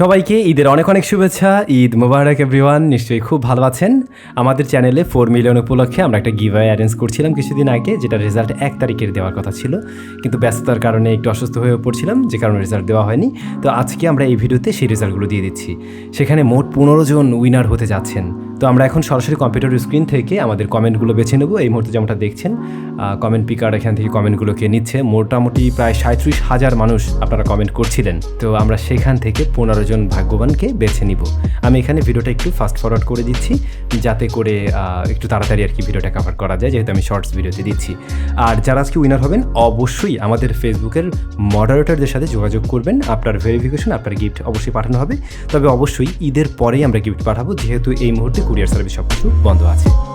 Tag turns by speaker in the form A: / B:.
A: সবাইকে ঈদের অনেক অনেক শুভেচ্ছা। ঈদ মোবারক এভরিওয়ান নিশ্চয়ই খুব ভালো আছেন। আমাদের চ্যানেলে ফোর মিলিয়ন উপলক্ষে আমরা একটা গিভওয়ে অ্যারেঞ্জ করছিলাম কিছুদিন আগে যেটা রেজাল্ট এক তারিখের দেওয়ার কথা ছিল। কিন্তু ব্যস্ততার কারণে একটু অসুস্থ হয়ে পড়ছিলাম, যে কারণে রেজাল্ট দেওয়া হয়নি। তো আজকে আমরা এই ভিডিওতে সেই রেজাল্টগুলো দিয়ে দিচ্ছি। সেখানে মোট পনেরো জন উইনার হতে যাচ্ছেন। তো আমরা এখন সরাসরি কম্পিউটার স্ক্রিন থেকে আমাদের কমেন্টগুলো বেছে নেব। এই মুহূর্তে যেমনটা দেখছেন কমেন্ট পিকার এখান থেকে কমেন্টগুলোকে নিচ্ছে। মোটামুটি প্রায় সাঁত্রিশ হাজার মানুষ আপনারা কমেন্ট করছিলেন। তো আমরা সেখান থেকে পনেরো জন ভাগ্যবানকে বেছে নিব। আমি এখানে ভিডিওটা একটু ফাস্ট ফরওয়ার্ড করে দিচ্ছি, যাতে করে একটু তাড়াতাড়ি আর কি ভিডিওটা কভার করা যায়, যেহেতু আমি শর্টস ভিডিওতে দিচ্ছি। আর যারা আজকে উইনার হবেন, অবশ্যই আমাদের ফেসবুকের মডারেটরদের সাথে যোগাযোগ করবেন। আপনার ভেরিফিকেশন আপনার গিফট অবশ্যই পাঠানো হবে। তবে অবশ্যই ঈদের পরেই আমরা গিফট পাঠাবো, যেহেতু এই মুহূর্তে কুরিয়ার সার্ভিস সব বন্ধ আছে।